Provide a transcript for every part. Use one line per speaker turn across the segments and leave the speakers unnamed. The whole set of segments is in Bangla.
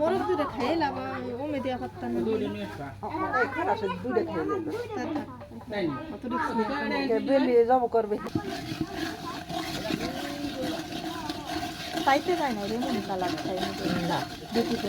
বরফ খাই ও মেদিয়া পারতাম
জব করবে
পাইতে যায় না। রে মনে কালার খাই
না।
দেখি তো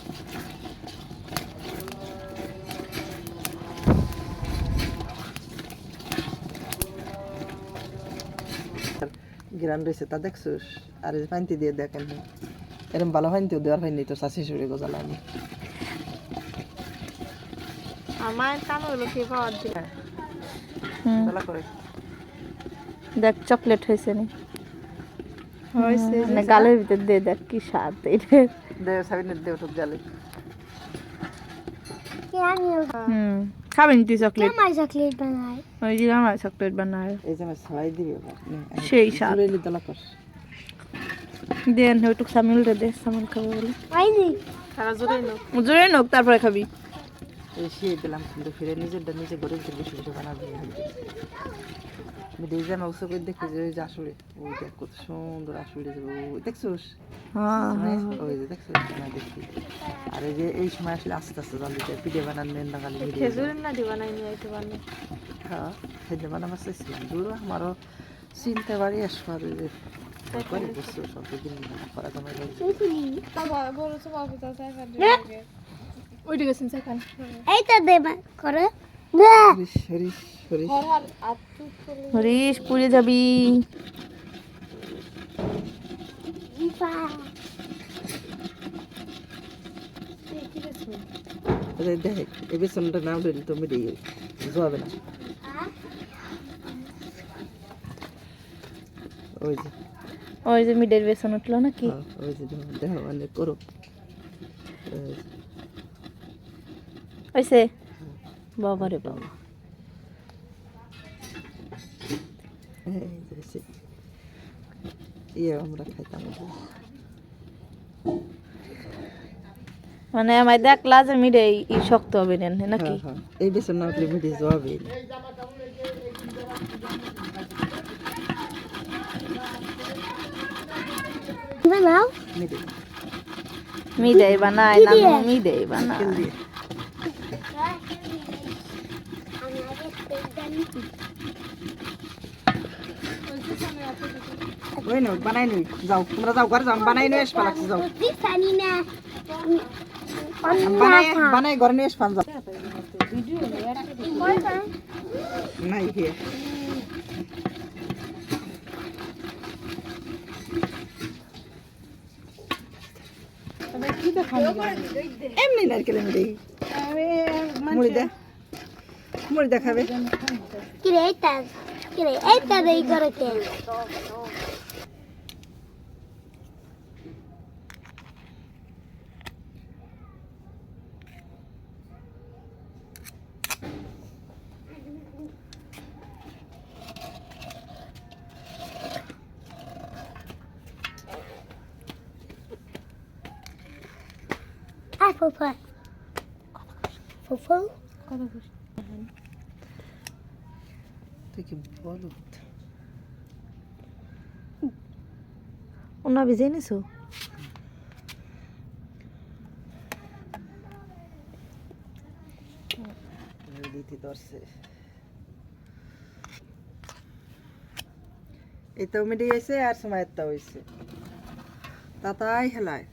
গ্রান রয়েছে তা দেখছোস? আর এই পানিতে দিয়ে দেখেন এরকম ভালো পানিতেও দেওয়ার হয়নি তো শাশি শুড়ে গোজালা আমি।
আমার কালো হলো কে পাওয়ার দিল
জ্বালা করে।
দেখ চকলেট হয়েছে নি।
হয়েছে
মানে গালের ভিতর দিয়ে দেখ কি স্বাদ এটা
দে সাবিনের দেও সব জালে।
হুম। খাবেন তুই চকলেট
চকলেট বানায়
ওই যে আমার চকলেট বানায়
এই যে আমার সবাই দিবে
সেই
কর
দেন ওইটুক সামিল রে দে সামিল খাব বলে
আইনি তারা জোরে নক
জোরে নোক তারপরে খাবি
এই শিয়ে দিলাম কিন্তু ফিরে নিজেরটা নিজে ভিতরে বেশি বেশি বানা দিয়ে আমি দেখি যে আমার উৎসব করে দেখি যে ওই যে আসলে ওই দেখ কত সুন্দর আসলে যে ওই দেখছোস?
হ্যাঁ
ওই যে দেখছোস? না দেখি। আর এই যে এই সময় আসলে আস্তে আস্তে জল দিতে পিঠে বানান নেন না খালি
খেজুরের না দি বানাই নি আইতে বানাই।
হ্যাঁ খেতে বানাবার চাইছিলাম দূর আমারও চিনতে পারি আসব আর ওই যে করে বুঝছ সব দিন করা
সাইকেল ওইটা গেছেন সাইকেল
এইটা দেবা করে।
হরিশ হরিশ হরিশ
পুড়ে যাবি।
দেখ এই বেসনটা না উঠে তো মেরে জোয়াবে না। ওই যে।
ওই যে মিডের বেসন উঠল নাকি?
হ্যাঁ, ওই যে দেখো, দেখো মানে করো।
ওইসে বাবা রে বাবা
এই যে, সে। ইয়ে আমরা খাইতাম
মানে আমার দেখলা যে মিডে ই শক্ত হবে নেন নাকি?
হ্যাঁ, হ্যাঁ। এই বেসন না মেরে জোয়াবে না
বানাও
মিডে। বানায় না মিডে
ওই না বানাই নই যাও তোমরা যাও ঘরে যাও বানাই নিয়ে লাগছে যাও।
না
বানাই বানাই ঘরে নিয়ে আসবান যাও। নাই হে এমনি নারকেল এমনি মুড়ি দে। মুড়ি দেখাবে
কিরে এই তাজ কিরে এই তাজ এই করে কেন Apple pie. Fufu?
Fufu? খুশি
তুই কি বলো
ওনা ভিজে নিছো
দিতে ধরছে এই তো মিডিয়ে গেছে আর সময় একটা হয়েছে তাতাই হেলায়